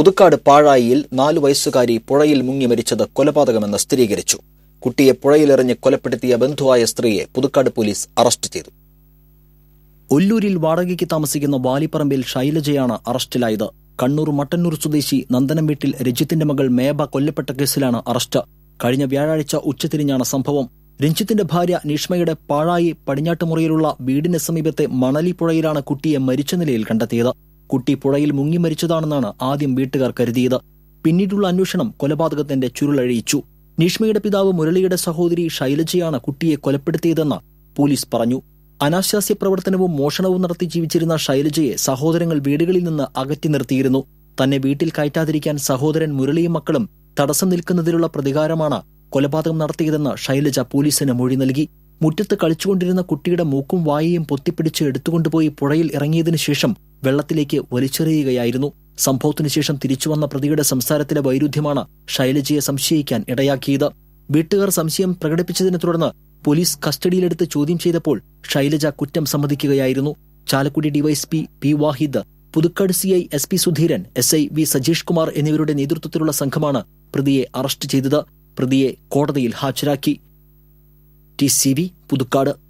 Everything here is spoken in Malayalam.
പുതുക്കാട് പാഴായിയിൽ നാലു വയസ്സുകാരി പുഴയിൽ മുങ്ങി മരിച്ചത് കൊലപാതകമെന്ന് സ്ഥിരീകരിച്ചു. കുട്ടിയെ പുഴയിലെറിഞ്ഞ് കൊലപ്പെടുത്തിയ ബന്ധുവായ സ്ത്രീയെ പുതുക്കാട് പോലീസ് അറസ്റ്റ് ചെയ്തു. ഒല്ലൂരിൽ വാടകയ്ക്ക് താമസിക്കുന്ന വാലിപ്പറമ്പിൽ ശൈലജയാണ് അറസ്റ്റിലായത്. കണ്ണൂർ മട്ടന്നൂർ സ്വദേശി നന്ദനം വീട്ടിൽ രഞ്ജിത്തിന്റെ മകൾ മേബ കൊല്ലപ്പെട്ട കേസിലാണ് അറസ്റ്റ്. കഴിഞ്ഞ വ്യാഴാഴ്ച ഉച്ചതിരിഞ്ഞാണ് സംഭവം. രഞ്ജിത്തിന്റെ ഭാര്യ നിഷ്മയുടെ പാഴായി പടിഞ്ഞാട്ടുമുറിയിലുള്ള വീടിന് സമീപത്തെ മണലിപ്പുഴയിലാണ് കുട്ടിയെ മരിച്ച നിലയിൽ കണ്ടെത്തിയത്. കുട്ടി പുഴയിൽ മുങ്ങി മരിച്ചതാണെന്നാണ് ആദ്യം വീട്ടുകാർ കരുതിയത്. പിന്നീടുള്ള അന്വേഷണം കൊലപാതകത്തിന്റെ ചുരുളഴിയിച്ചു നീഷ്മയുടെ പിതാവ് മുരളിയുടെ സഹോദരി ശൈലജയാണ് കുട്ടിയെ കൊലപ്പെടുത്തിയതെന്ന് പോലീസ് പറഞ്ഞു. അനാശാസ്യ പ്രവർത്തനവും മോഷണവും നടത്തി ജീവിച്ചിരുന്ന ശൈലജയെ സഹോദരങ്ങൾ വീടുകളിൽ നിന്ന് അകറ്റി നിർത്തിയിരുന്നു. തന്നെ വീട്ടിൽ കയറ്റാതിരിക്കാൻ സഹോദരൻ മുരളിയും മക്കളും തടസ്സം നിൽക്കുന്നതിലുള്ള പ്രതികാരമാണ് കൊലപാതകം നടത്തിയതെന്ന് ശൈലജ പോലീസിന് മൊഴി നൽകി. മുറ്റത്ത് കളിച്ചുകൊണ്ടിരുന്ന കുട്ടിയുടെ മൂക്കും വായയും പൊത്തിപ്പിടിച്ച് എടുത്തുകൊണ്ടുപോയി പുഴയിൽ ഇറങ്ങിയതിനു ശേഷം വെള്ളത്തിലേക്ക് വലിച്ചെറിയുകയായിരുന്നു. സംഭവത്തിനു ശേഷം തിരിച്ചുവന്ന പ്രതിയുടെ സംസാരത്തിലെ വൈരുദ്ധ്യമാണ് ശൈലജയെ സംശയിക്കാൻ ഇടയാക്കിയത്. വീട്ടുകാർ സംശയം പ്രകടിപ്പിച്ചതിനെ തുടർന്ന് പോലീസ് കസ്റ്റഡിയിലെടുത്ത് ചോദ്യം ചെയ്തപ്പോൾ ശൈലജ കുറ്റം സമ്മതിക്കുകയായിരുന്നു. Chalakudy DYSP P Vahid Puthukkad CI S P Sudheeran S I V Sajeesh Kumar എന്നിവരുടെ നേതൃത്വത്തിലുള്ള സംഘമാണ് പ്രതിയെ അറസ്റ്റ് ചെയ്തത്. പ്രതിയെ കോടതിയിൽ ഹാജരാക്കി. T C V Puthukkad.